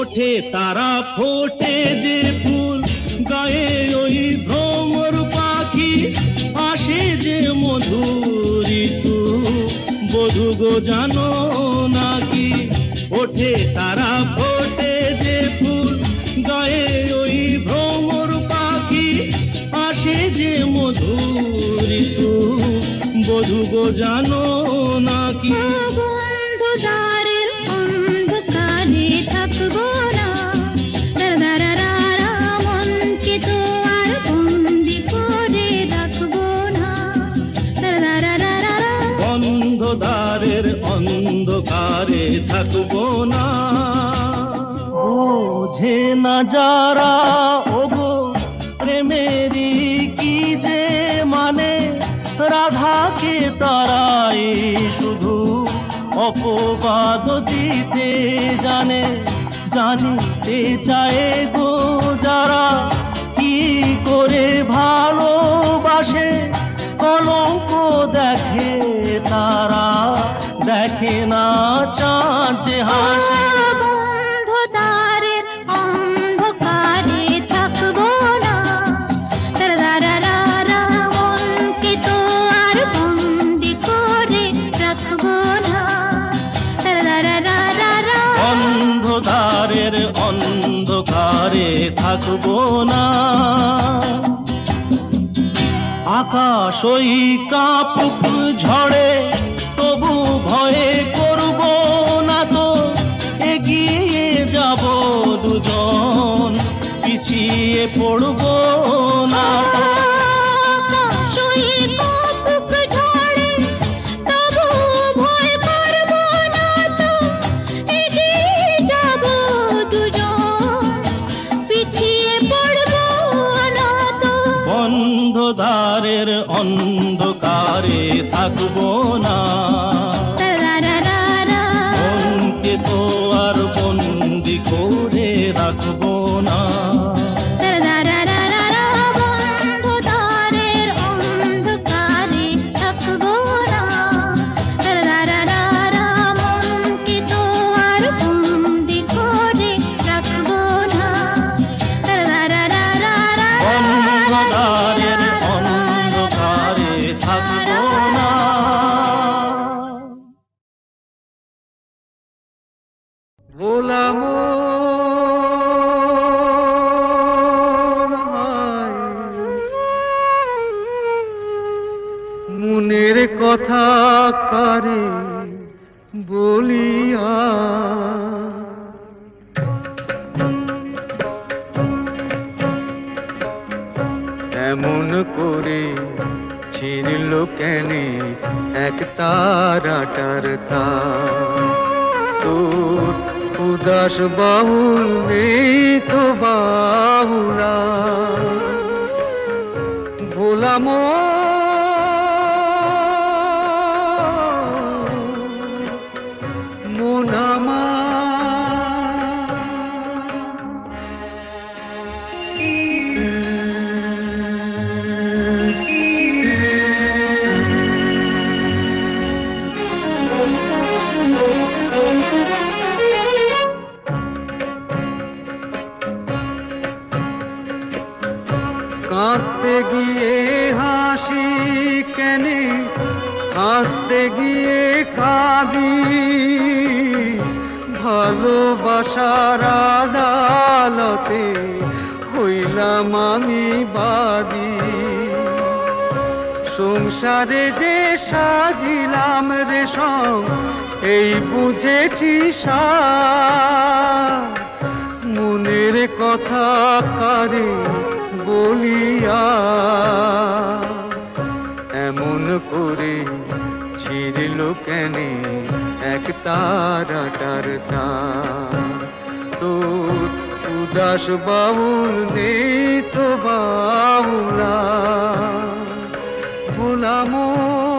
ওঠে তারা ফোটে যে ফুল, গায়ে ওই ভ্রমর পাখি, আসে যে মধুর ঋতু বধু গো জানো নাকি? ওঠে তারা ফোটে যে ফুল, গায়ে ওই ভ্রমর পাখি, আসে যে মধুর ঋতু বধু গো জানো নাকি? থাকব না। বোঝে না যারা, ওগো, প্রেমেরই কি যে মানে? রাধাকে তারাই শুধু অপবাদ দিতে জানে, জানতে চায় গো যারা। কি করে ভালোবাসে, কলঙ্ক দেখে তারা। দেখে না চাঁদ যে হাসে। অন্ধকারের অন্ধকারে থাকব না। আকাশ ওই কাপুক ঝড়ে তবু ভয়ে করব না তো। এগিয়ে যাব দুজন পিছিয়ে পড়ব এমন করে ছিনল কেনে? এক তারাটার তার। উদাস বাহুল তো বাহুলা ভোলাম সংসারে যে সাজিলাম রে রেশম, এই বুঝেছি মনের কথা কারে বলিয়া, এমন করে ছিড়ল কেনে এক তারাটার তার তোর উদাস বাউল নেই তো বাউলা। নামো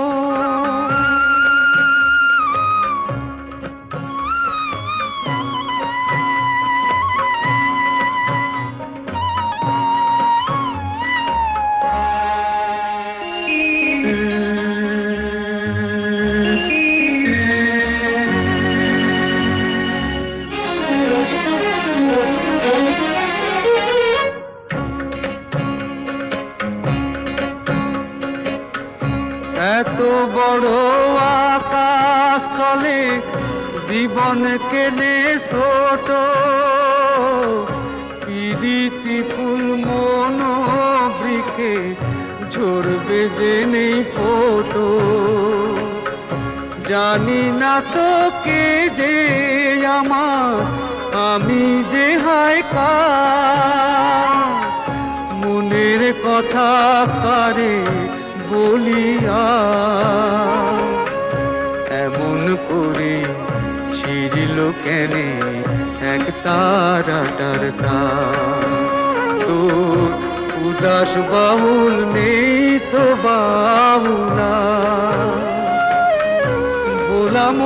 কেনে ছোট, পিরিতি ফুল মন বৃক্ষে ঝরবে নেই ফোটো। জানি না তো কে যে আমার, আমি যে হায় মনের কথা কারে বলিয়া, এমন করে ছিড়িল কেনে এক তারাটার তার। তোর উদাস বাহুল নেই তো বাহুলা বলাম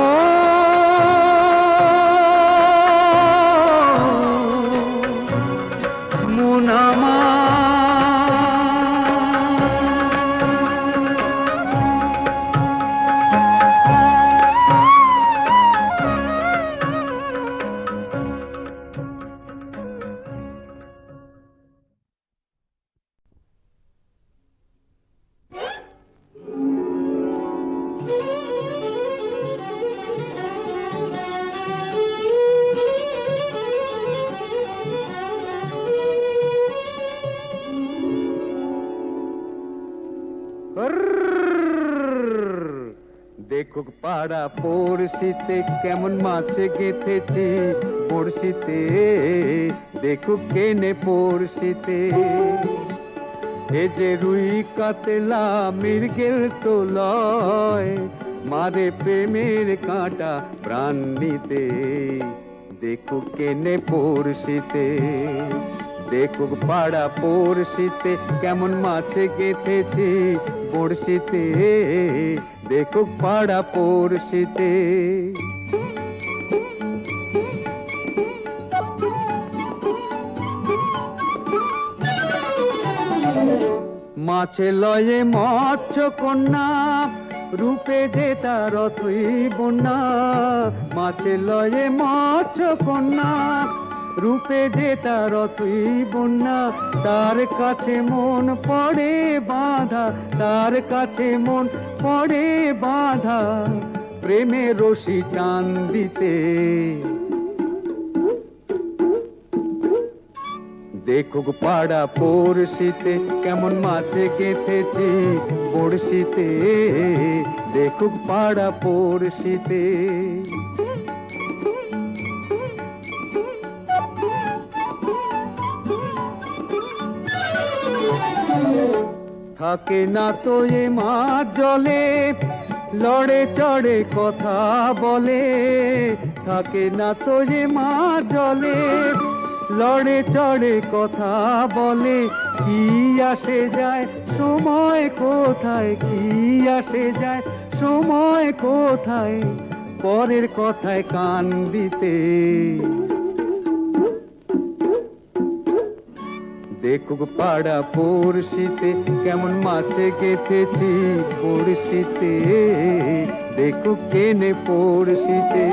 পাড়া পড়শিতে কেমন মাছ গেথেছি? পড়শিতে দেখুক কেনে পড়শিতে। এ যে রুই কাতলা মৃগের তো লয় মারে প্রেমের কাঁটা প্রাণ নিতে। দেখুক কেনে পড়শিতে। দেখুক পাড়া পড়শিতে কেমন মাছে গেথেছি পড়শিতে দেখুক পাড়া পড়শিতে। মাছে লয়ে মৎস্য কন্যা, রূপে যে তার বন্যা। মাছে লয়ে মৎস্য কন্যা রূপে যে তার অথই বন্যা, তার কাছে মন পড়ে বাঁধা, তার কাছে মন পড়ে বাঁধা, প্রেমে রশি টান দিতে। দেখুক পাড়া পড়শিতে, কেমন মাছে গেথেছি পড়শিতে দেখুক পাড়া পড়শিতে। থাকে না তো এ মাছ জলে লড়ে চড়ে কথা বলে। থাকে না তো যে মাছ জলে লড়ে চড়ে কথা বলে। কি আসে যায়, সময় কোথায়? কি আসে যায়, সময় কোথায়? পরের কথায় কান দিতে। দেখুক পাড়া পড়শিতে কেমন মাছে গেথেছি পড়শিতে? দেখুক কেনে পড়শিতে।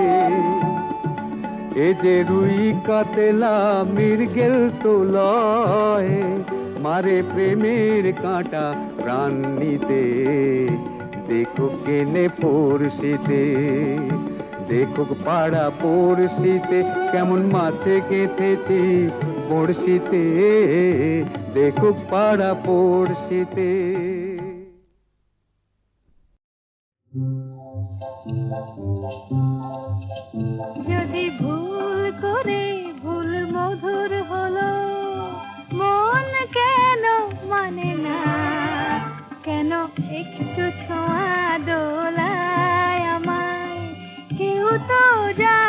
এ যে রুই কাতলা মৃগেল তো লয় মারে প্রেমের কাঁটা প্রাণ নিতে। দেখুক কেনে পড়শিতে দেখুক পাড়া পড়শিতে কেমন মাছে গেঁথেছি পড়শিতে, দেখুক পাড়া পড়শিতে। যদি ভুল করে ভুল মধুর হলো, মন কেন মানে না? কেন একটু ছোঁয়া দোলায় আমায়? কেউ তো জানে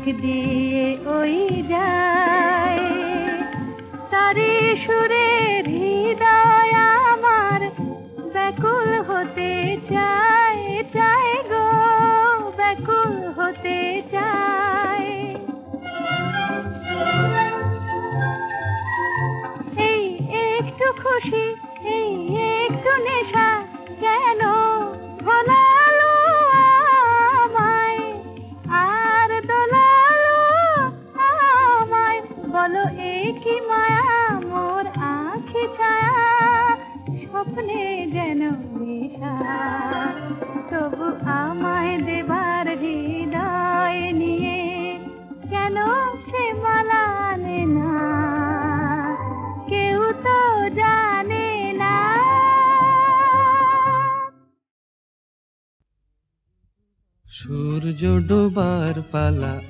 ডাক দিয়ে ওই যায়। তারি সুরের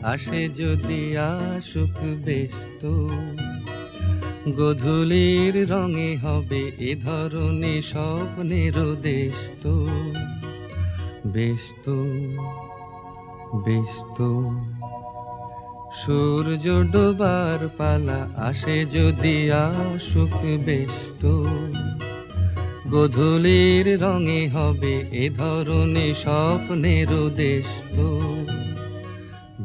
আসে যদি আসুক ব্যস্ত, গধূলির রঙে হবে এ ধরনের স্বপ্নের দেশ তো ব্যস্ত ব্যস্ত, সূর্য ডোবার পালা আসে যদি আসুক ব্যস্ত, গধূলির রঙে হবে এ ধরনের স্বপ্নের দেশ তো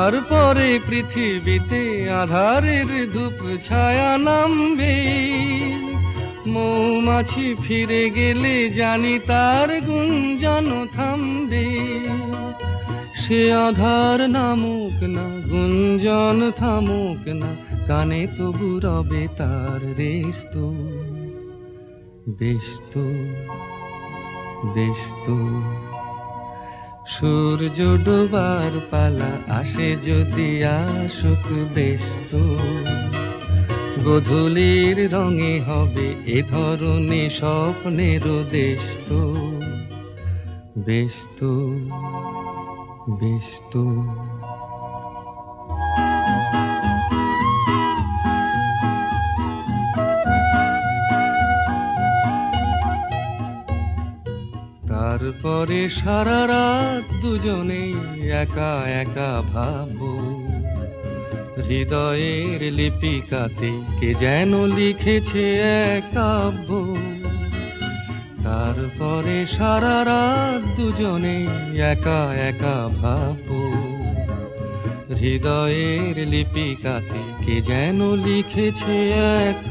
তারপরে পৃথিবীতে আধারের ধূপ ছায়া নামবে। মৌমাছি ফিরে গেলে জানি তার গুঞ্জন থামবে। সে আধার নামুক না, গুঞ্জন থামুক না, কানে তবু রবে তার রেস্ত। ব্যস্ত ব্যস্ত। সূর্য ডোবার পালা আসে যদি আসুক ব্যস্ত গধূলির রঙে হবে এ ধরনের স্বপ্নের দেশত তো। বেশ তারপরে সারা রাত দুজনে একা একা ভাবো। হৃদয়ের লিপিকাতে কে যেন লিখেছে এক কাব্য। তারপরে সারা রাত দুজনে একা একা ভাবো। হৃদয়ের লিপিকাতে কে যেন লিখেছে এক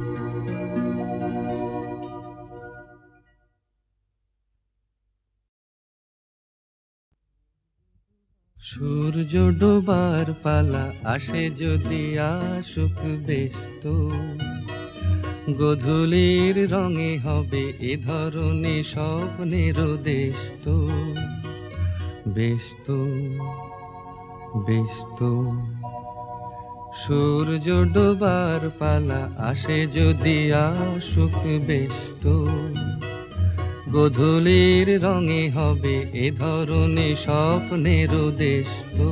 সূর্য ডোবার পালা আসে যদি আসুক ব্যস্ত। গধূলির রঙে হবে এ ধরনের স্বপ্নের দেশ তো ব্যস্ত ব্যস্ত। সূর্য ডোবার পালা আসে যদি আসুক ব্যস্ত। গধূলির রঙে হবে এ ধরনের স্বপ্নের দেশ তো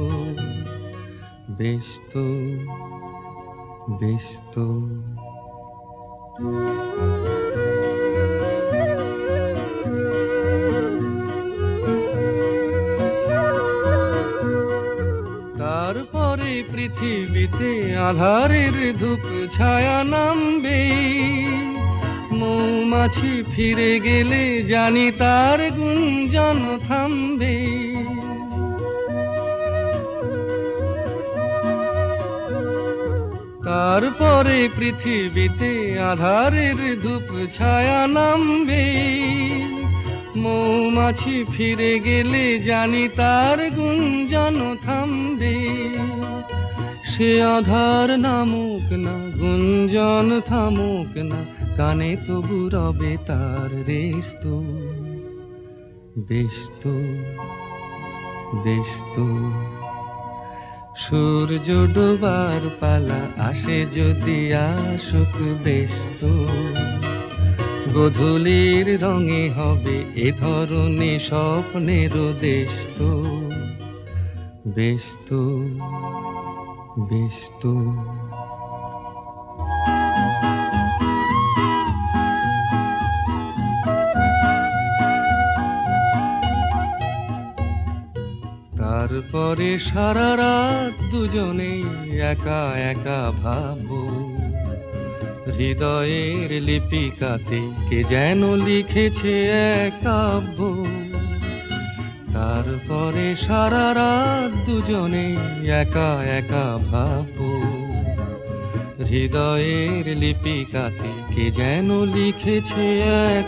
বেশ তো বেশ তো তারপরে পৃথিবীতে আধারের ধূপ, ছায়া নামবে। মৌমাছি ফিরে গেলে জানি তার গুঞ্জন থামবে। তারপরে পৃথিবীতে আধারের ধূপ ছায়া নামবে। মৌমাছি ফিরে গেলে জানি তার গুঞ্জন থামবে। সে আধার নামুক না, গুঞ্জন থামুক না কানে তবু রবে তার রেশ তো বেশ তো তো সূর্য ডোবার পালা আসে যদি আসুক বেশ তো গধূলির রঙে হবে এ ধরনের স্বপ্নের দেশ তো বেশ তারপরে সারা রাত দুজনে একা একা ভাবো। হৃদয়ের লিপিকাতে কে যেন লিখেছে এক কাব্য। তারপরে সারা রাত দুজনে একা একা ভাবো। হৃদয়ের লিপিকাতে কে যেন লিখেছে এক